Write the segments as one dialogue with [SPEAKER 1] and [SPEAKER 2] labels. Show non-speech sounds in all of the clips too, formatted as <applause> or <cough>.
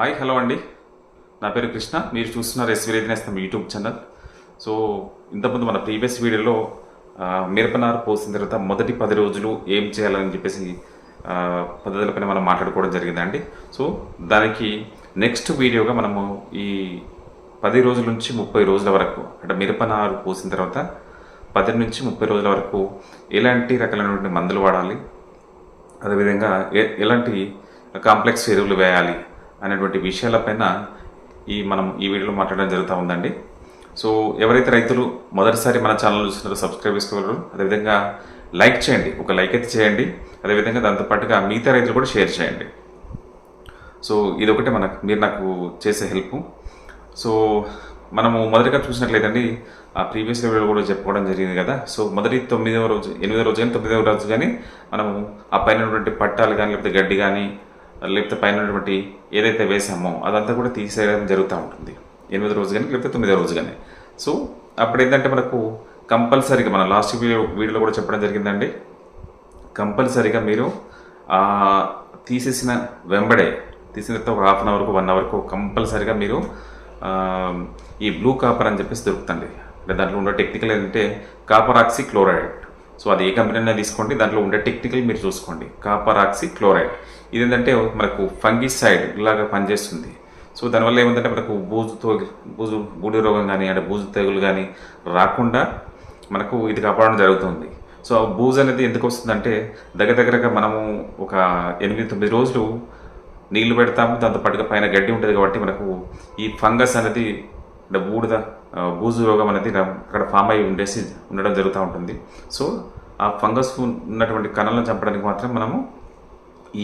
[SPEAKER 1] Hi hello అండి. నా పేరు కృష్ణ. మీరు చూస్తున్నారు ఎస్ విరేదినేస్తాం యూట్యూబ్ ఛానల్. సో ఇంతకుముందు మన ప్రీవియస్ వీడియోలో మిరపనారు పోసిన తర్వాత మొదటి పది రోజులు ఏం చేయాలని చెప్పేసి పద్ధతులపైన మనం మాట్లాడుకోవడం జరిగిందండి సో దానికి నెక్స్ట్ వీడియోగా మనము ఈ పది రోజుల నుంచి ముప్పై రోజుల వరకు అంటే మిరపనారు పోసిన తర్వాత పది నుంచి ముప్పై రోజుల వరకు ఎలాంటి రకాలైనటువంటి మందులు వాడాలి అదేవిధంగా ఎలాంటి కాంప్లెక్స్ ఎరువులు వేయాలి అనేటువంటి విషయాలపైన ఈ మనం ఈ వీడియోలో మాట్లాడడం జరుగుతూ ఉందండి. సో ఎవరైతే రైతులు మొదటిసారి మన ఛానల్ చూస్తున్నారో సబ్స్క్రైబ్ చేసుకోగలరు. అదేవిధంగా లైక్ చేయండి. ఒక లైక్ అయితే చేయండి. అదేవిధంగా దాంతోపాటుగా మిగతా రైతులు కూడా షేర్ చేయండి. సో ఇది ఒకటే మనకు మీరు నాకు చేసే హెల్ప్. సో మనము మొదటిగా చూసినట్లయితే ఆ ప్రీవియస్ వీడియోలో కూడా చెప్పుకోవడం జరిగింది కదా. సో మొదటి తొమ్మిదవ రోజు ఎనిమిదవ రోజు కానీ తొమ్మిదవ రోజు కానీ మనము ఆ పైన ఉన్నటువంటి పట్టాలు కానీ లేకపోతే గడ్డి కానీ లేకపోతే పైన ఉన్నటువంటి ఏదైతే వేసామో అదంతా కూడా తీసేయడం జరుగుతూ ఉంటుంది. ఎనిమిది రోజు కానీ లేకపోతే తొమ్మిదో రోజు కానీ సో అప్పుడు ఏంటంటే మనకు కంపల్సరీగా మన లాస్ట్ వీడియో వీడియోలో కూడా చెప్పడం జరిగిందండి. కంపల్సరీగా మీరు తీసేసిన వెంబడే తీసిన తర్వాత ఒక హాఫ్ అన్ అవర్కు వన్ అవర్కు కంపల్సరీగా మీరు ఈ బ్లూ కాపర్ అని చెప్పేసి దొరుకుతుంది. అంటే దాంట్లో ఉండే టెక్నికల్ ఏంటంటే కాపర్ ఆక్సీ క్లోరైడ్. సో అది ఏ కంపెనీ అయినా తీసుకోండి. దాంట్లో ఉండే టెక్నికల్ మీరు చూసుకోండి. Copper oxychloride. ఇది ఏంటంటే మనకు ఫంగిసైడ్ లాగా పనిచేస్తుంది. సో దానివల్ల ఏమంటే మనకు బూజుతో బూజు బూడి రోగం కానీ అంటే బూజు తెగులు కానీ రాకుండా మనకు ఇది కాపాడడం జరుగుతుంది. సో ఆ బూజ్ అనేది ఎందుకు వస్తుందంటే దగ్గర దగ్గరగా మనము ఒక ఎనిమిది తొమ్మిది రోజులు నీళ్ళు పెడతాము. దాంతో పాటుగా పైన గడ్డి ఉంటుంది కాబట్టి మనకు ఈ ఫంగస్ అనేది అంటే బూడిద బూజు రోగం అనేది అక్కడ ఫామ్ అయి ఉండేసి ఉండడం జరుగుతూ ఉంటుంది. సో ఆ ఫంగస్ ఉన్నటువంటి కణాలను చంపడానికి మాత్రం మనము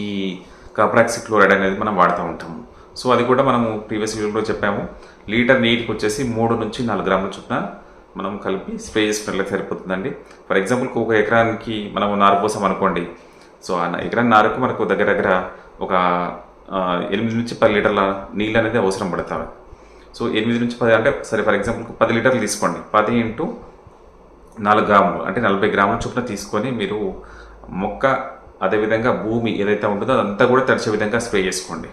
[SPEAKER 1] ఈ కాప్రాక్సి క్లోరైడ్ అనేది మనం వాడుతూ ఉంటాము. సో అది కూడా మనము ప్రీవియస్ వీడియోలో చెప్పాము. లీటర్ నీటికి వచ్చేసి మూడు నుంచి నాలుగు గ్రాముల చొప్పున మనం కలిపి స్ప్రే చేసుకున్నట్లయితే సరిపోతుందండి. ఫర్ ఎగ్జాంపుల్కి ఒక ఎకరానికి మనం నారు పోసాం అనుకోండి. సో ఆ ఎకరాన్ని నారుకు మనకు దగ్గర దగ్గర ఒక ఎనిమిది నుంచి పది లీటర్ల నీళ్ళు అనేది అవసరం పడతాయి సో ఎనిమిది నుంచి పది అంటే సరే ఫర్ ఎగ్జాంపుల్ పది లీటర్లు తీసుకోండి. పది ఇంటూ నాలుగు గ్రాములు అంటే నలభై గ్రాముల చొప్పున తీసుకొని మీరు మొక్క అదేవిధంగా భూమి ఏదైతే ఉంటుందో అదంతా కూడా తడిచే విధంగా స్ప్రే చేసుకోండి.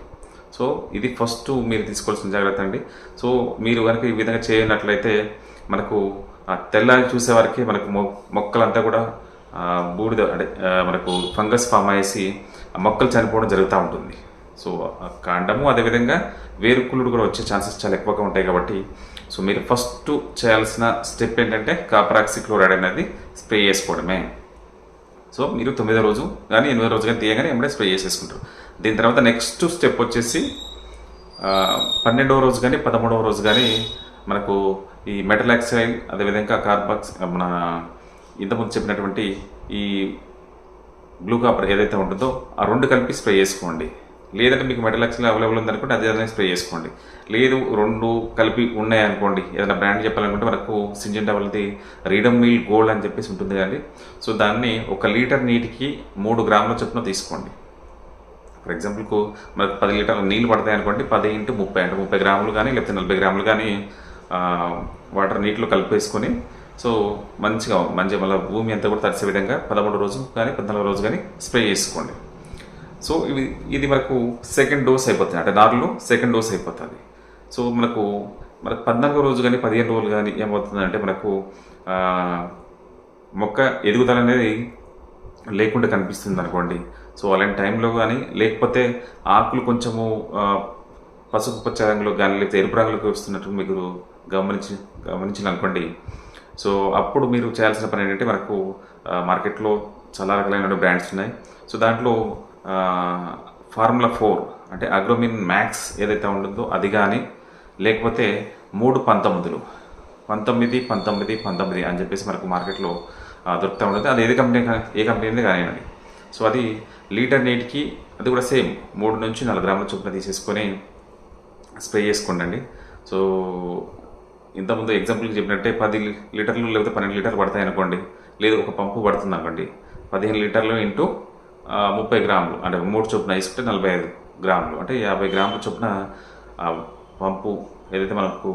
[SPEAKER 1] సో ఇది ఫస్ట్ మీరు తీసుకోవాల్సిన జాగ్రత్త అండి. సో మీరు కనుక ఈ విధంగా చేయనట్లయితే మనకు ఆ తెల్లారి చూసేవారికి మనకు మొ మొక్కలంతా కూడా బూడిద అంటే మనకు ఫంగస్ ఫామ్ అయ్యేసి ఆ మొక్కలు చనిపోవడం జరుగుతూ ఉంటుంది. సో ఆ కాండము అదేవిధంగా వేరుకుళ్ళు కూడా వచ్చే ఛాన్సెస్ చాలా ఎక్కువగా ఉంటాయి కాబట్టి సో మీరు ఫస్ట్ చేయాల్సిన స్టెప్ ఏంటంటే కాపరాక్సి క్లోరైడ్ అనేది స్ప్రే చేసుకోవడమే. సో మీరు తొమ్మిదో రోజు కానీ ఎనిమిదో రోజు కానీ తీయగానే ఎంబడే స్ప్రే చేసేసుకుంటారు. దీని తర్వాత నెక్స్ట్ స్టెప్ వచ్చేసి పన్నెండవ రోజు కానీ పదమూడవ రోజు కానీ మనకు ఈ మెటలాక్సైల్ అదేవిధంగా కార్బాక్స్ మన ఇంతకుముందు చెప్పినటువంటి ఈ బ్లూ కాపర్ ఏదైతే ఉంటుందో ఆ రెండు కలిపి స్ప్రే చేసుకోండి. లేదంటే మీకు మెటలాక్సిల్ అవైలబుల్ ఉందనుకుంటే అదే అదే స్ప్రే చేసుకోండి. లేదు రెండు కలిపి ఉన్నాయనుకోండి. ఏదైనా బ్రాండ్ చెప్పాలనుకుంటే మనకు సింజన్ డబల్ది రీడమ్ మీల్ గోల్డ్ అని చెప్పేసి ఉంటుంది కానీ సో దాన్ని ఒక లీటర్ నీటికి మూడు గ్రాముల చొప్పున తీసుకోండి. ఫర్ ఎగ్జాంపుల్కు మనకు పది లీటర్ల నీళ్ళు పడతాయి అనుకోండి పది ఇంటూ ముప్పై అంటే ముప్పై గ్రాములు కానీ లేకపోతే నలభై గ్రాములు కానీ వాటర్ నీటిలో కలిపేసుకొని సో మంచిగా మంచిగా మళ్ళీ భూమి అంతా కూడా తడిసే విధంగా పదమూడు రోజు కానీ పద్నాలుగు రోజు కానీ స్ప్రే చేసుకోండి. సో ఇవి ఇది మనకు సెకండ్ డోస్ అయిపోతుంది. అంటే నారులో సెకండ్ డోస్ అయిపోతుంది. సో మనకు మనకు పద్నాలుగో రోజు కానీ పదిహేను రోజులు కానీ ఏమవుతుందంటే మనకు మొక్క ఎదుగుదల అనేది లేకుండా కనిపిస్తుంది అనుకోండి. సో అలాంటి టైంలో కానీ లేకపోతే ఆకులు కొంచెము పసుపు పచ్చ రంగులో కానీ లేకపోతే ఎరుపు రంగులోకి వస్తున్నట్టు మీకు గమనించి గమనించిన అనుకోండి సో అప్పుడు మీరు చేయాల్సిన పని ఏంటంటే మనకు మార్కెట్లో చాలా రకాలైన బ్రాండ్స్ ఉన్నాయి. సో దాంట్లో ఫార్ములా ఫోర్ అంటే అగ్రోమిన్ మ్యాక్స్ ఏదైతే ఉంటుందో అది కానీ లేకపోతే మూడు పంతొమ్మిదిలు. పంతొమ్మిది పంతొమ్మిది పంతొమ్మిది అని చెప్పేసి మనకు మార్కెట్లో దొరుకుతూ ఉంటుంది. అది ఏది కంపెనీ ఏ కంపెనీ కానివ్వండి. సో అది లీటర్ నీటికి అది కూడా సేమ్. మూడు నుంచి నాలుగు గ్రాముల చొప్పున తీసేసుకొని స్ప్రే చేసుకోండి సో ఇంతకుముందు ఎగ్జాంపుల్కి చెప్పినట్టే పది లీటర్లు లేకపోతే పన్నెండు లీటర్లు పడతాయి అనుకోండి లేదు ఒక పంపు పడుతుంది అనుకోండి పదిహేను లీటర్లు ఇంటూ ముప్పై గ్రాములు. అంటే మూడు చొప్పున వేసుకుంటే నలభై ఐదు గ్రాములు. అంటే యాభై గ్రాముల చొప్పున పంపు ఏదైతే మనకు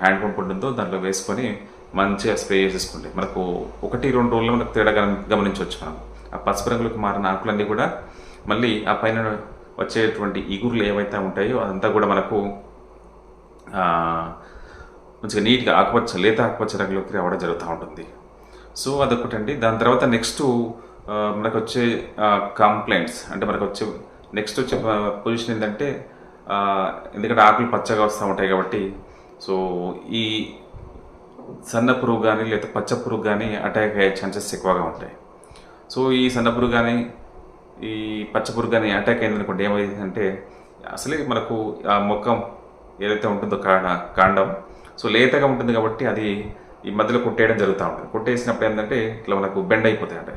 [SPEAKER 1] హ్యాండ్ పంప్ ఉంటుందో దాంట్లో వేసుకొని మంచిగా స్ప్రే చేసేసుకోండి. మనకు ఒకటి రెండు రోజుల్లో మనకు తేడా గమనించవచ్చు మనం. ఆ పసుపు రంగులకు మారిన ఆకులన్నీ కూడా మళ్ళీ ఆ పైన వచ్చేటువంటి ఇగురులు ఏవైతే ఉంటాయో అదంతా కూడా మనకు మంచిగా నీట్గా ఆకుపచ్చ లేత ఆకుపచ్చ రంగులోకి రావడం జరుగుతూ ఉంటుంది. సో అదొకటండి. దాని తర్వాత నెక్స్ట్ మనకు వచ్చే కంప్లైంట్స్ అంటే మనకు వచ్చే నెక్స్ట్ వచ్చే పొజిషన్ ఏంటంటే ఎందుకంటే ఆకులు పచ్చగా వస్తూ ఉంటాయి కాబట్టి సో ఈ సన్న పురుగు కానీ లేదా పచ్చ పురుగు కానీ అటాక్ అయ్యే ఛాన్సెస్ ఎక్కువగా ఉంటాయి. సో ఈ సన్న పురుగు కానీ ఈ పచ్చ పురుగు కానీ అటాక్ అయిందనుకోండి ఏమైందంటే అసలే మనకు ఆ మొక్క ఏదైతే ఉంటుందో కాడ కాండం సో లేతగా ఉంటుంది కాబట్టి అది ఈ మధ్యలో కొట్టేయడం జరుగుతూ ఉంటుంది. కొట్టేసినప్పుడు ఏంటంటే ఇట్లా మనకు బెండ్ అయిపోతాయి అంటే.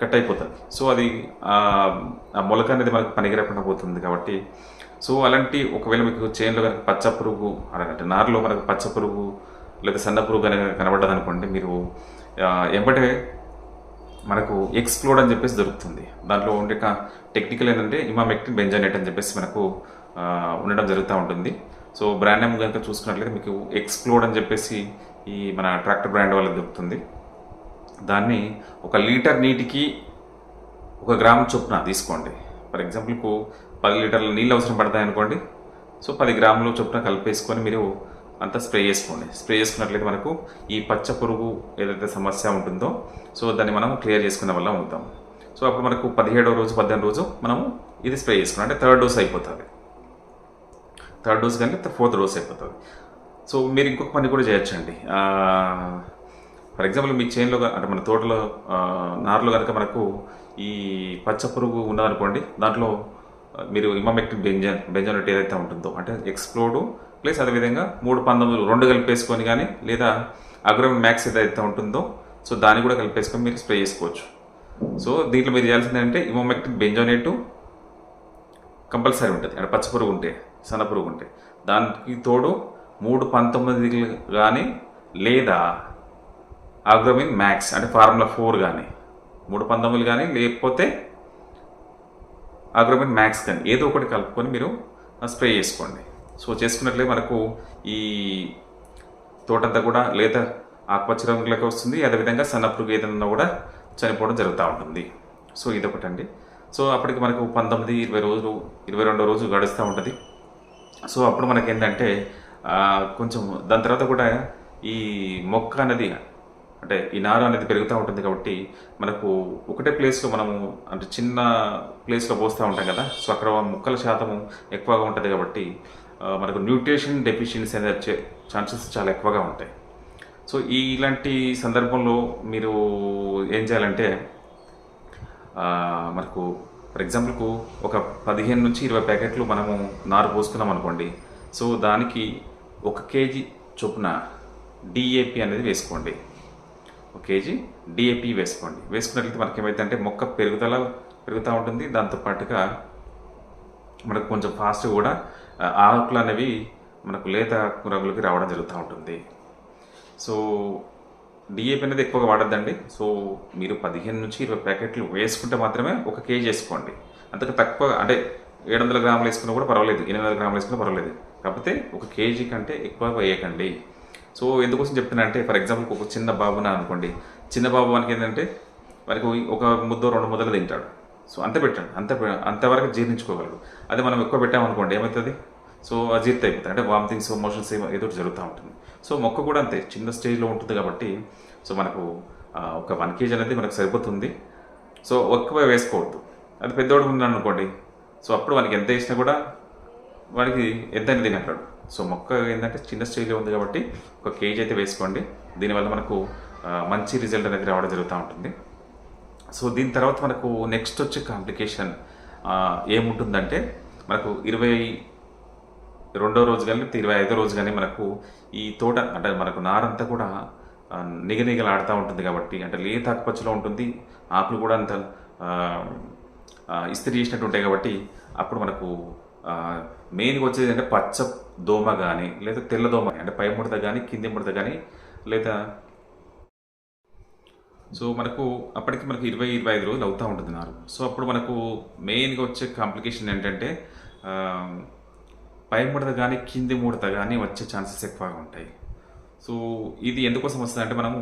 [SPEAKER 1] కట్ అయిపోతుంది సో అది ఆ మొలక అనేది మనకు పనికిరకుండా పోతుంది కాబట్టి. సో అలాంటి ఒకవేళ మీకు చేనులో కనుక పచ్చ పురుగు అలాంటి నారులో మనకు పచ్చ పురుగు లేదా సన్న పురుగు కనుక కనబడ్డది అనుకోండి మీరు ఎంబటే మనకు ఎక్స్ప్లోడ్ అని చెప్పేసి దొరుకుతుంది. దాంట్లో ఉండే టెక్నికల్ ఏంటంటే ఇమామెక్టిన్ బెంజానేట్ అని చెప్పేసి మనకు ఉండడం జరుగుతూ ఉంటుంది. సో బ్రాండ్ నేమ్ కనుక చూసుకున్నట్లయితే మీకు ఎక్స్ప్లోడ్ అని చెప్పేసి ఈ మన ట్రాక్టర్ బ్రాండ్ వల్ల దొరుకుతుంది. దాన్ని ఒక లీటర్ నీటికి ఒక గ్రామ్ చొప్పున తీసుకోండి. ఫర్ ఎగ్జాంపుల్కు పది లీటర్ల నీళ్ళు అవసరం పడతాయి అనుకోండి. సో పది గ్రాములు చొప్పున కలిపేసుకొని మీరు అంతా స్ప్రే చేసుకోండి. స్ప్రే చేసుకున్నట్లయితే మనకు ఈ పచ్చ పురుగు ఏదైతే సమస్య ఉంటుందో సో దాన్ని మనం క్లియర్ చేసుకునే వల్ల ఉంటాం సో అప్పుడు మనకు పదిహేడో రోజు పద్దెనిమిది రోజు మనము ఇది స్ప్రే చేసుకున్నాం. అంటే థర్డ్ డోస్ అయిపోతుంది. థర్డ్ డోస్ కానీ ఫోర్త్ డోస్ అయిపోతుంది. సో మీరు ఇంకొక పని కూడా చేయొచ్చండి. ఫర్ ఎగ్జాంపుల్ మీ చేన్లో అంటే మన తోటలో నారులో కనుక మనకు ఈ పచ్చ పురుగు ఉన్నదనుకోండి దాంట్లో మీరు ఇమామెక్టిన్ బెంజన్ బెంజనట్ ఏదైతే ఉంటుందో అంటే ఎక్స్ప్లోడు ప్లస్ అదేవిధంగా మూడు పంతొమ్మిది రెండు కలిపేసుకొని కానీ లేదా అగ్రమ్ మ్యాక్స్ ఏదైతే ఉంటుందో సో దాన్ని కూడా కలిపేసుకొని మీరు స్ప్రే చేసుకోవచ్చు. సో దీంట్లో మీరు చేయాల్సింది ఏంటంటే ఇమోమెక్టిన్ బెంజోనేటు కంపల్సరీ ఉంటుంది. అంటే పచ్చ పురుగు ఉంటే సన్న పురుగు ఉంటే. దానికి తోడు మూడు పంతొమ్మిది కానీ లేదా ఆగ్రోమిన్ మ్యాక్స్ అంటే ఫార్ములా ఫోర్ కానీ మూడు పంతొమ్మిది కానీ లేకపోతే ఆగ్రోమిన్ మ్యాక్స్ కానీ ఏదో ఒకటి కలుపుకొని మీరు స్ప్రే చేసుకోండి. సో చేసుకున్నట్లే మనకు ఈ తోటంతా కూడా లేత ఆకుపచ్చ రంగులోకి వస్తుంది. అదేవిధంగా సన్నపురుగు ఏదైనా కూడా చనిపోవడం జరుగుతూ ఉంటుంది. సో ఇదొకటండి. సో అప్పటికి మనకు పంతొమ్మిది ఇరవై రోజులు ఇరవై రెండో రోజు గడుస్తూ ఉంటుంది. సో అప్పుడు మనకి ఏంటంటే కొంచెం దాని తర్వాత కూడా ఈ మొక్క అనేది అంటే ఈ నారు అనేది పెరుగుతూ ఉంటుంది కాబట్టి మనకు ఒకటే ప్లేస్లో మనము అంటే చిన్న ప్లేస్లో పోస్తూ ఉంటాం కదా. సో అక్కడ మొక్కల శాతము ఎక్కువగా ఉంటుంది కాబట్టి మనకు న్యూట్రిషన్ డెఫిషియన్సీ అనేది వచ్చే ఛాన్సెస్ చాలా ఎక్కువగా ఉంటాయి. సో ఈ ఇలాంటి సందర్భంలో మీరు ఏం చేయాలంటే మనకు ఫర్ ఎగ్జాంపుల్కు ఒక పదిహేను నుంచి ఇరవై ప్యాకెట్లు మనము నారు పోసుకున్నాం అనుకోండి. సో దానికి ఒక కేజీ చొప్పున డిఏపి అనేది వేసుకోండి. ఒక కేజీ డిఏపి వేసుకోండి. వేసుకున్నట్లయితే మనకి ఏమైందంటే మొక్క పెరుగుదల పెరుగుతూ ఉంటుంది. దాంతోపాటుగా మనకు కొంచెం ఫాస్ట్ కూడా ఆకులు అనేవి మనకు లేత రంగులకి రావడం జరుగుతూ ఉంటుంది. సో డిఏపి అనేది ఎక్కువగా వాడద్దండి. సో మీరు పదిహేను నుంచి ఇరవై ప్యాకెట్లు వేసుకుంటే మాత్రమే ఒక కేజీ వేసుకోండి. అంతకు తక్కువ అంటే ఏడు వందల గ్రాములు వేసుకున్నా కూడా పర్వాలేదు. ఎనిమిది వందల గ్రాములు వేసుకున్నా పర్వాలేదు. కాకపోతే ఒక కేజీ కంటే ఎక్కువ వేయకండి. సో ఎందుకోసం చెప్తున్నా అంటే ఫర్ ఎగ్జాంపుల్ ఒక చిన్న బాబున అనుకోండి. చిన్న బాబు వానికి ఏంటంటే వారికి ఒక ముద్ద రెండు ముద్దలు తింటాడు. సో అంత పెట్టాడు. అంత అంతవరకు జీర్ణించుకోగలడు. అదే మనం ఎక్కువ పెట్టామనుకోండి ఏమవుతుంది? సో అజీర్తి అయిపోతుంది. అంటే వామిటింగ్స్ మోషన్స్ ఏదో జరుగుతూ ఉంటుంది. సో మొక్క కూడా అంతే. చిన్న స్టేజ్లో ఉంటుంది కాబట్టి సో మనకు ఒక వన్ కేజీ అనేది మనకు సరిపోతుంది. సో ఎక్కువ వేసుకోవద్దు. అది పెద్దోడు ఉన్నాడు అనుకోండి. సో అప్పుడు వానికి ఎంత వేసినా కూడా వాడికి ఎంత అని తినగలడు. సో మొక్క ఏంటంటే చిన్న స్టేజ్లో ఉంది కాబట్టి ఒక కేజీ అయితే వేసుకోండి. దీనివల్ల మనకు మంచి రిజల్ట్ అనేది రావడం జరుగుతూ ఉంటుంది. సో దీని తర్వాత మనకు నెక్స్ట్ వచ్చే కాంప్లికేషన్ ఏముంటుందంటే మనకు ఇరవై రెండో రోజు కానీ లేకపోతే ఇరవై ఐదో రోజు కానీ మనకు ఈ తోట అంటే మనకు నారంతా కూడా నిగనిగలాడుతూ ఉంటుంది కాబట్టి అంటే లేత ఆకుపచ్చలో ఉంటుంది. ఆకులు కూడా అంత ఇస్త్రీ చేసినట్టు ఉంటాయి కాబట్టి అప్పుడు మనకు మెయిన్గా వచ్చేది అంటే పచ్చ దోమ కానీ లేదా తెల్ల దోమ అంటే పై ముడత కానీ కింది ముడత కానీ లేదా సో మనకు అప్పటికి మనకు ఇరవై ఇరవై ఐదు రోజులు అవుతూ ఉంటుంది నారు. సో అప్పుడు మనకు మెయిన్గా వచ్చే కాంప్లికేషన్ ఏంటంటే పై ముడత కానీ కింది ముడత కానీ వచ్చే ఛాన్సెస్ ఎక్కువగా ఉంటాయి. సో ఇది ఎందుకోసం వస్తుందంటే మనము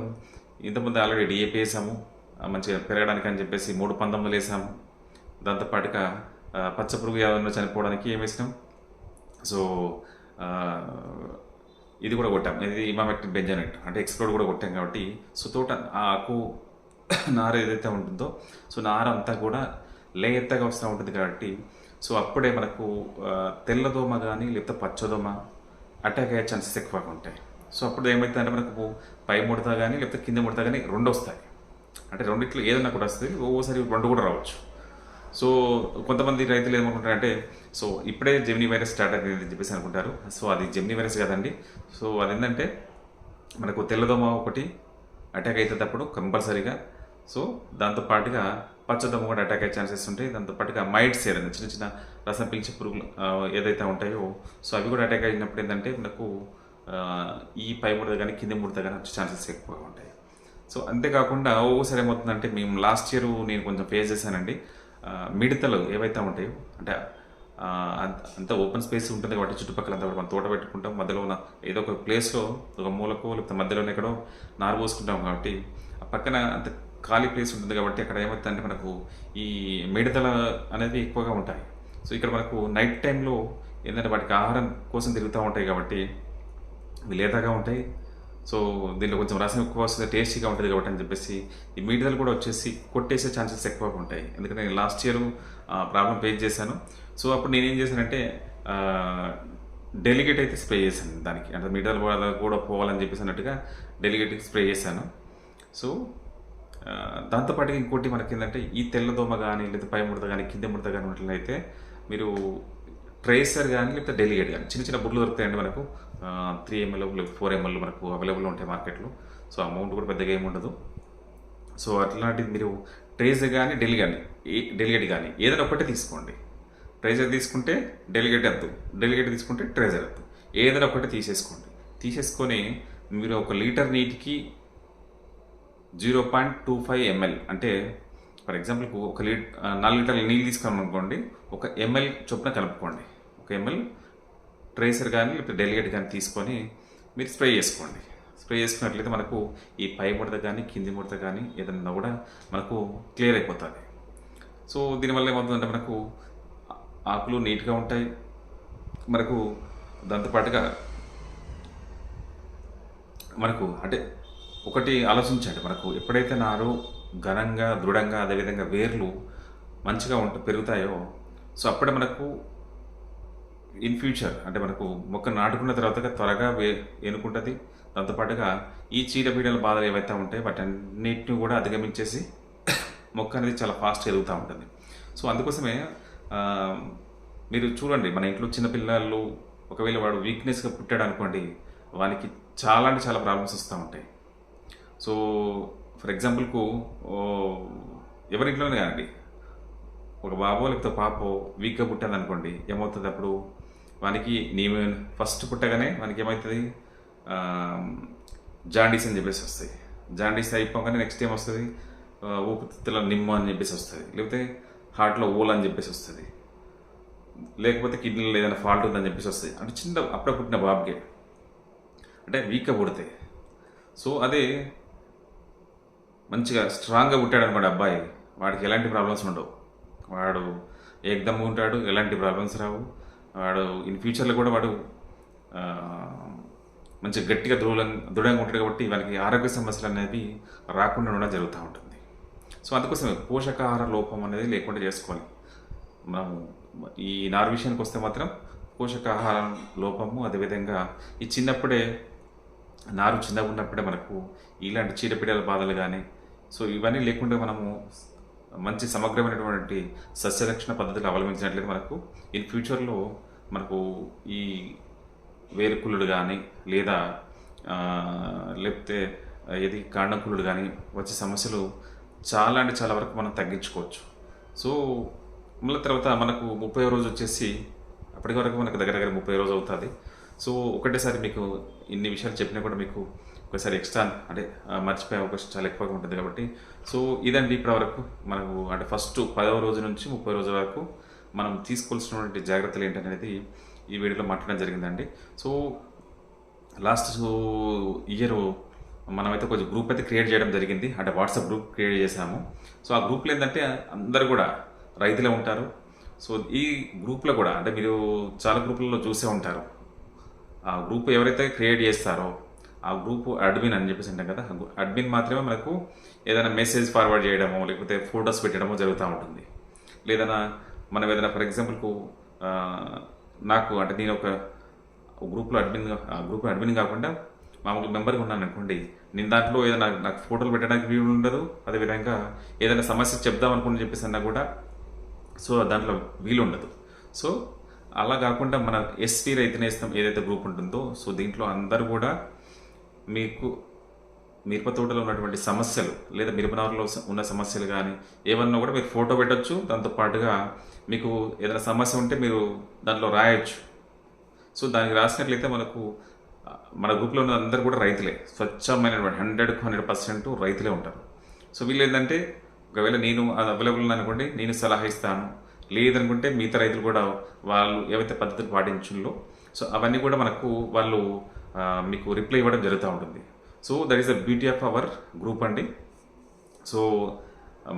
[SPEAKER 1] ఇంతకుముందు ఆల్రెడీ డిఏపి వేసాము మంచిగా పెరగడానికి అని చెప్పేసి మూడు పంతొమ్మిది వేసాము. దాంతోపాటుగా పచ్చ పురుగు ఏమైనా చనిపోవడానికి ఏం వేసినాం? సో ఇది కూడా కొట్టాం. ఇది ఇమామెక్టిన్ బెంజనెట్ అంటే ఎక్స్ప్లోడ్ కూడా కొట్టాం కాబట్టి సో తోట ఆ ఆకు <coughs> నార ఏదైతే ఉంటుందో సో నార అంతా కూడా లేతగా వస్తూ ఉంటుంది కాబట్టి సో అప్పుడే మనకు తెల్లదోమ కానీ లేకపోతే పచ్చదోమ అటాక్ అయ్యే ఛాన్సెస్ ఎక్కువగా ఉంటాయి. సో అప్పుడు ఏమవుతుందంటే మనకు పై ముడత కానీ లేకపోతే కింద ముడత కానీ రెండు వస్తాయి. అంటే రెండిట్లో ఏదన్నా కూడా వస్తుంది ఓసారి రెండు కూడా రావచ్చు. సో కొంతమంది రైతులు ఏమనుకుంటారంటే సో ఇప్పుడే జెమినీ వైరస్ స్టార్ట్ అయింది అని చెప్పేసి అనుకుంటారు. సో అది జెమిని వైరస్ కదండి. సో అది ఏంటంటే మనకు తెల్లదోమ ఒకటి అటాక్ అవుతుంది కంపల్సరీగా సో దాంతో పాటుగా పచ్చదోమ కూడా అటాక్ అయ్యే ఛాన్సెస్ ఉంటాయి. దాంతో పాటుగా మైట్స్ ఏదైనా చిన్న చిన్న రసం పీల్చే పురుగులు ఏదైతే ఉంటాయో సో అవి కూడా అటాక్ అయినప్పుడు ఏంటంటే మనకు ఈ పై ముడత కానీ కింద ముడత కానీ వచ్చే ఛాన్సెస్ ఎక్కువగా ఉంటాయి. సో అంతేకాకుండా ఓసారి ఏమవుతుందంటే మేము లాస్ట్ ఇయర్ నేను కొంచెం ఫేస్ చేశానండి. మిడతలు ఏవైతే ఉంటాయో అంటే అంత అంత ఓపెన్ స్పేస్ ఉంటుంది కాబట్టి చుట్టుపక్కల అంతా మనం తోట పెట్టుకుంటాం. మధ్యలో ఉన్న ఏదో ఒక ప్లేస్లో ఒక మూలకో లేకపోతే మధ్యలోనే ఎక్కడో నారు పోసుకుంటాం కాబట్టి ఆ పక్కన అంత ఖాళీ ప్లేస్ ఉంటుంది కాబట్టి అక్కడ ఏమవుతుందంటే మనకు ఈ మిడతల అనేది ఎక్కువగా ఉంటాయి. సో ఇక్కడ మనకు నైట్ టైంలో ఏంటంటే వాటికి ఆహారం కోసం తిరుగుతూ ఉంటాయి కాబట్టి లేతగా ఉంటాయి. సో దీంట్లో కొంచెం రసం ఎక్కువ వస్తుంది టేస్టీగా ఉంటుంది కాబట్టి అని చెప్పేసి ఈ మీడియాలు కూడా వచ్చేసి కొట్టేసే ఛాన్సెస్ ఎక్కువగా ఉంటాయి. ఎందుకంటే నేను లాస్ట్ ఇయర్ ప్రాబ్లం ఫేస్ చేశాను. సో అప్పుడు నేనేం చేశానంటే డెలిగేట్ అయితే స్ప్రే చేశాను దానికి. అంటే మీడియాలు కూడా పోవాలని చెప్పేసి అన్నట్టుగా డెలిగేట్ స్ప్రే చేశాను. సో దాంతోపాటు ఇంకోటి మనకి ఏంటంటే ఈ తెల్లదోమ కానీ లేదా పై ముడత కానీ కింద ముడత కానీ ఉన్నట్లయితే మీరు ట్రేసర్ కానీ లేకపోతే డెలిగేట్ కానీ చిన్న చిన్న బుడ్లు దొరుకుతాయండి మనకు. త్రీ ఎంఎల్ లేకపోతే ఫోర్ ఎంఎల్ మనకు అవైలబుల్ ఉంటాయి మార్కెట్లో. సో అమౌంట్ కూడా పెద్దగా ఏమి ఉండదు. సో అట్లాంటిది మీరు ట్రేజర్ కానీ డెలి కానీ ఏ డెలిగేట్ కానీ ఏదైనా ఒకటే తీసుకోండి. ట్రేజర్ తీసుకుంటే డెలిగేట్ వద్దు. డెలిగేట్ తీసుకుంటే ట్రేజర్ వద్దు. ఏదైనా ఒకటి తీసేసుకోండి. తీసేసుకొని మీరు ఒక లీటర్ నీటికి zero point two five ml అంటే ఫర్ ఎగ్జాంపుల్కి ఒక లీటర్ నాలుగు లీటర్ల నీళ్ళు తీసుకున్నాం అనుకోండి ఒక ఎంఎల్ చొప్పున కలుపుకోండి. ఒక ఎంఎల్ ట్రేసర్ కానీ లేకపోతే డెలిగేట్ కానీ తీసుకొని మీరు స్ప్రే చేసుకోండి. స్ప్రే చేసుకున్నట్లయితే మనకు ఈ పై ముడత కానీ కింది ముడత కానీ ఏదన్నా కూడా మనకు క్లియర్ అయిపోతుంది. సో దీనివల్ల ఏమవుతుందంటే మనకు ఆకులు నీట్గా ఉంటాయి. మనకు దాంతోపాటుగా మనకు అంటే ఒకటి ఆలోచించండి. మనకు ఎప్పుడైతే నారు ఘనంగా దృఢంగా అదేవిధంగా వేర్లు మంచిగా ఉంట పెరుగుతాయో సో అప్పుడే మనకు ఇన్ ఫ్యూచర్ అంటే మనకు మొక్క నాటుకున్న తర్వాత త్వరగా వే ఎనుకుంటుంది దాంతోపాటుగా ఈ చీడపీడల బాధలు ఏవైతే ఉంటాయో వాటన్నిటిని కూడా అధిగమించేసి మొక్క అనేది చాలా ఫాస్ట్ ఎదుగుతూ ఉంటుంది. సో అందుకోసమే మీరు చూడండి మన ఇంట్లో చిన్నపిల్లలు ఒకవేళ వాడు వీక్నెస్గా పుట్టాడు అనుకోండి వానికి చాలా అంటే చాలా ప్రాబ్లమ్స్ వస్తూ ఉంటాయి. సో ఫర్ ఎగ్జాంపుల్కు ఎవరింట్లోనే కానండి ఒక బాబో లేకపోతే పాపో వీక్గా పుట్టాను అనుకోండి ఏమవుతుంది అప్పుడు వానికి నేను ఫస్ట్ పుట్టగానే వానికి ఏమవుతుంది జాండీస్ అని చెప్పేసి వస్తాయి. జాండీస్ అయిపోగానే నెక్స్ట్ ఏం వస్తుంది? ఊపిరితిత్తుల నిమ్మ అని చెప్పేసి వస్తుంది. లేకపోతే హార్ట్లో ఓల్ అని చెప్పేసి వస్తుంది. లేకపోతే కిడ్నీలో ఏదైనా ఫాల్ట్ ఉందని చెప్పేసి వస్తుంది. అంటే చిన్న అప్పుడే పుట్టిన బాబుకే. అంటే వీక్గా పుడితే. సో అదే మంచిగా స్ట్రాంగ్గా పుట్టాడు అనుకోండి అబ్బాయి వాడికి ఎలాంటి ప్రాబ్లమ్స్ ఉండవు. వాడు ఏకదమ్గా ఉంటాడు ఎలాంటి ప్రాబ్లమ్స్ రావు. వాడు ఇన్ ఫ్యూచర్లో కూడా వాడు మంచి మంచిగా గట్టిగా దృఢంగా దృఢంగా ఉంటాడు కాబట్టి వాళ్ళకి ఆరోగ్య సమస్యలు అనేవి రాకుండా ఉండడం జరుగుతూ ఉంటుంది. సో అందుకోసమే పోషకాహార లోపం అనేది లేకుండా చేసుకోవాలి. మనము ఈ నారు విషయానికి వస్తే మాత్రం పోషకాహారం లోపము అదేవిధంగా ఈ చిన్నప్పుడే నారు చిన్నగా ఉన్నప్పుడే మనకు ఇలాంటి చీడపీడల బాధలు కానీ సో ఇవన్నీ లేకుండా మనము మంచి సమగ్రమైనటువంటి సస్యరక్షణ పద్ధతులు అవలంబించినట్లయితే మనకు ఇన్ ఫ్యూచర్లో మనకు ఈ వేరుకుళ్ళుడు కానీ లేదా లేకపోతే ఏది కాండకుళ్ళుడు కానీ వచ్చే సమస్యలు చాలా అంటే చాలా వరకు మనం తగ్గించుకోవచ్చు. సో మళ్ళీ తర్వాత మనకు ముప్పై రోజు వచ్చేసి అప్పటి వరకు మనకు దగ్గర దగ్గర ముప్పై రోజు అవుతుంది. సో ఒకటేసారి మీకు ఇన్ని విషయాలు చెప్పినా కూడా మీకు ఒకసారి ఎక్స్ట్రా అంటే మర్చిపోయే అవకాశం చాలా ఎక్కువగా ఉంటుంది కాబట్టి. సో ఇదండి ఇప్పటి వరకు మనకు అంటే ఫస్ట్ పదవ రోజు నుంచి ముప్పై రోజుల వరకు మనం తీసుకోవాల్సినటువంటి జాగ్రత్తలు ఏంటనేది ఈ వీడియోలో మాట్లాడడం జరిగిందండి. సో లాస్ట్ ఇయర్ మనమైతే కొంచెం గ్రూప్ అయితే క్రియేట్ చేయడం జరిగింది. అంటే వాట్సాప్ గ్రూప్ క్రియేట్ చేసాము సో ఆ గ్రూప్లో ఏంటంటే అందరు కూడా రైతులే ఉంటారు. సో ఈ గ్రూప్లో కూడా అంటే మీరు చాలా గ్రూపులలో చూసే ఉంటారు. ఆ గ్రూప్ ఎవరైతే క్రియేట్ చేస్తారో ఆ గ్రూప్ అడ్మిన్ అని చెప్పేసి ఉంటాం కదా అడ్మిన్ మాత్రమే మనకు ఏదైనా మెసేజ్ ఫార్వర్డ్ చేయడమో లేకపోతే ఫొటోస్ పెట్టడమో జరుగుతూ ఉంటుంది. లేదన్నా మనం ఏదైనా ఫర్ ఎగ్జాంపుల్కు నాకు అంటే నేను ఒక గ్రూప్లో అడ్మిన్ ఆ గ్రూప్ అడ్మిన్ కాకుండా మామూలు మెంబర్గా ఉన్నాను అనుకోండి నేను దాంట్లో ఏదైనా నాకు ఫోటోలు పెట్టడానికి వీలు ఉండదు. అదేవిధంగా ఏదైనా సమస్య చెప్దాం అనుకుని చెప్పేసి అన్నా కూడా సో దాంట్లో వీలు ఉండదు. సో అలా కాకుండా మన ఎస్పీ రైతు నేస్తాం ఏదైతే గ్రూప్ ఉంటుందో సో దీంట్లో అందరూ కూడా మీకు మిరప తోటలో ఉన్నటువంటి సమస్యలు లేదా మిరపనారులో ఉన్న సమస్యలు కానీ ఏమన్నా కూడా మీరు ఫోటో పెట్టొచ్చు. దాంతో పాటుగా మీకు ఏదైనా సమస్య ఉంటే మీరు దాంట్లో రాయొచ్చు. సో దానికి రాసినట్లయితే మనకు మన గ్రూప్లో ఉన్న అందరు కూడా రైతులే. స్వచ్ఛమైనటువంటి హండ్రెడ్కు హండ్రెడ్ పర్సెంట్ రైతులే ఉంటారు. సో వీళ్ళు ఏంటంటే ఒకవేళ నేను అది అవైలబుల్ అనుకోండి నేను సలహా ఇస్తాను. లేదనుకుంటే మిగతా రైతులు కూడా వాళ్ళు ఏవైతే పద్ధతులు పాటించుల్లో సో అవన్నీ కూడా మనకు వాళ్ళు మీకు రిప్లై ఇవ్వడం జరుగుతూ ఉంటుంది. So that is the beauty of our group అండి. సో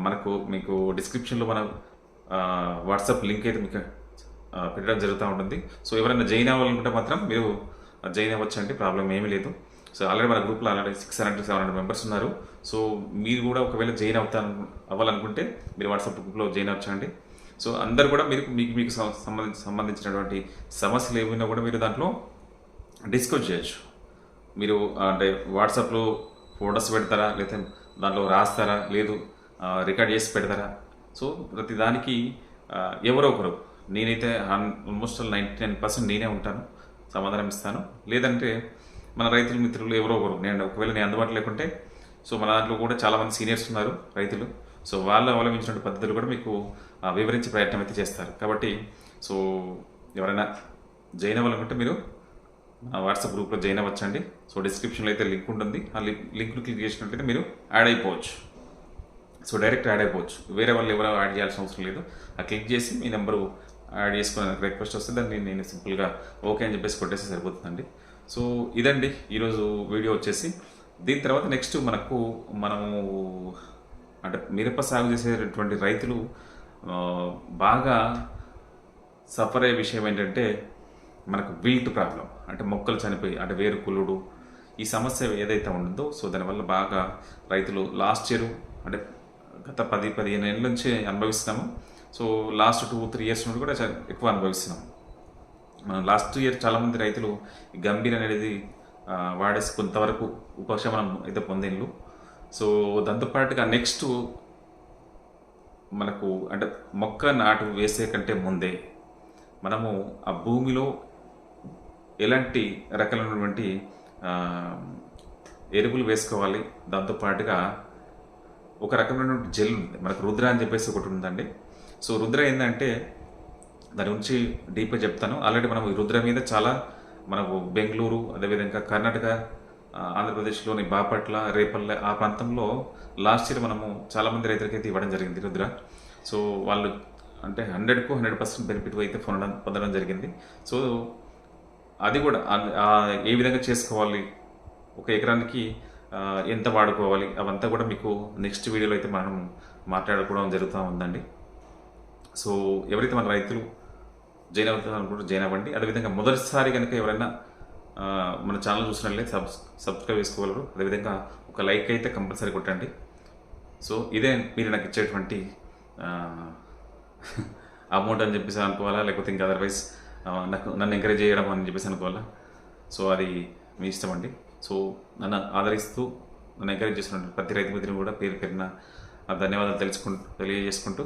[SPEAKER 1] మనకు మీకు డిస్క్రిప్షన్లో మన వాట్సాప్ లింక్ అయితే మీకు పెట్టడం జరుగుతూ ఉంటుంది. సో ఎవరైనా జాయిన్ అవ్వాలనుకుంటే మాత్రం మీరు జాయిన్ అవ్వచ్చు అండి ప్రాబ్లం ఏమీ లేదు. సో ఆల్రెడీ మన గ్రూప్లో already six hundred seven hundred members ఉన్నారు. సో మీరు కూడా ఒకవేళ జాయిన్ అవుతా అవ్వాలనుకుంటే మీరు వాట్సాప్ గ్రూప్లో జాయిన్ అవ్వచ్చండి. సో అందరు కూడా మీరు మీకు మీకు సంబంధించినటువంటి సమస్యలు ఏమైనా కూడా మీరు దాంట్లో డిస్కస్ చేయొచ్చు. మీరు అంటే వాట్సాప్లో ఫొటోస్ పెడతారా? లేకపోతే దాంట్లో రాస్తారా? లేదు రికార్డ్ చేసి పెడతారా? సో ప్రతి దానికి ఎవరో ఒకరు. నేనైతే ఆల్మోస్ట్ నైంటీ నైన్ పర్సెంట్ నేనే ఉంటాను. సమాధానం ఇస్తాను. లేదంటే మన రైతుల మిత్రులు ఎవరో ఒకరు. నేను ఒకవేళ నేను అందుబాటులో లేకుంటే సో మన దాంట్లో కూడా చాలామంది సీనియర్స్ ఉన్నారు రైతులు. సో వాళ్ళు అవలంబించిన పద్ధతులు కూడా మీకు వివరించే ప్రయత్నం అయితే చేస్తారు. కాబట్టి సో ఎవరైనా జాయిన్ అవ్వాలనుకుంటే మీరు వాట్సాప్ గ్రూప్లో జాయిన్ అవ్వచ్చండి. సో డిస్క్రిప్షన్లో అయితే లింక్ ఉంటుంది. ఆ లింక్ లింక్ను క్లిక్ చేసినట్లయితే మీరు యాడ్ అయిపోవచ్చు. సో డైరెక్ట్ యాడ్ అయిపోవచ్చు. వేరే వాళ్ళు ఎవరో యాడ్ చేయాల్సిన అవసరం లేదు. ఆ క్లిక్ చేసి మీ నెంబరు యాడ్ చేసుకునే రిక్వెస్ట్ వస్తే దాన్ని నేను సింపుల్గా ఓకే అని చెప్పేసి కొట్టేస్తే సరిపోతుందండి. సో ఇదండి ఈరోజు వీడియో వచ్చేసి. దీని తర్వాత నెక్స్ట్ మనకు మనము అంటే మిరప సాగు చేసేటటువంటి రైతులు బాగా సఫర్ అయ్యే విషయం ఏంటంటే మనకు విల్ట్ ప్రాబ్లం అంటే మొక్కలు చనిపోయి అంటే వేరు కులుడు ఈ సమస్య ఏదైతే ఉంటుందో సో దానివల్ల బాగా రైతులు లాస్ట్ ఇయర్ అంటే గత పది పదిహేను ఏళ్ళ నుంచి అనుభవిస్తున్నాము. So last two three years నుండి కూడా చాలా ఎక్కువ అనుభవిస్తున్నాము. మనం లాస్ట్ ఇయర్ చాలామంది రైతులు గంభీర్ అనేది వాడేసి కొంతవరకు ఉపశమనం అయితే పొందిండ్లు. సో దాంతోపాటుగా నెక్స్ట్ మనకు అంటే మొక్క నాటు వేసే కంటే ముందే మనము ఆ భూమిలో ఎలాంటి రకాలైనటువంటి ఎరువులు వేసుకోవాలి. దాంతోపాటుగా ఒక రకమైనటువంటి జెల్ ఉంది. మనకు రుద్ర అని చెప్పేసి ఒకటి ఉందండి. సో రుద్ర ఏంటంటే దాని గురించి డీప్గా చెప్తాను. ఆల్రెడీ మనం ఈ రుద్ర మీద చాలా మనకు బెంగళూరు అదేవిధంగా కర్ణాటక ఆంధ్రప్రదేశ్లోని బాపట్ల రేపల్లె ఆ ప్రాంతంలో లాస్ట్ ఇయర్ మనము చాలామంది రైతులకైతే ఇవ్వడం జరిగింది రుద్ర. సో వాళ్ళు అంటే హండ్రెడ్కు హండ్రెడ్ పర్సెంట్ బెనిఫిట్ అయితే పొందడం పొందడం జరిగింది. సో అది కూడా ఏ విధంగా చేసుకోవాలి? ఒక ఎకరానికి ఎంత వాడుకోవాలి? అవంతా కూడా మీకు నెక్స్ట్ వీడియోలో అయితే మనం మాట్లాడుకోవడం జరుగుతూ ఉందండి. సో ఎవరైతే మన రైతులు జాయిన్ అవుతారు అనుకుంటే జాయిన్ అవ్వండి అదేవిధంగా మొదటిసారి కనుక ఎవరైనా మన ఛానల్ చూసినట్లయితే సబ్ సబ్స్క్రైబ్ చేసుకోగలరు. అదేవిధంగా ఒక లైక్ అయితే కంపల్సరీ కొట్టండి. సో ఇదే మీరు నాకు ఇచ్చేటువంటి <laughs> అమౌంట్ అని చెప్పేసి అనుకోవాలా? లేకపోతే ఇంకా అదర్వైజ్ నాకు నన్ను ఎంకరేజ్ చేయడం అని చెప్పేసి అనుకోవాలా? సో అది మీ ఇష్టం అండి. సో నన్ను ఆదరిస్తూ నన్ను ఎంకరేజ్ చేస్తున్నాను ప్రతి రైతు మిత్రుని కూడా పేరు పేరున ఆ ధన్యవాదాలు తెలుసుకుంటూ తెలియజేసుకుంటూ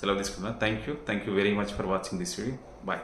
[SPEAKER 1] సెలవు తీసుకుంటున్నాను. Thank you thank you very much for watching this video bye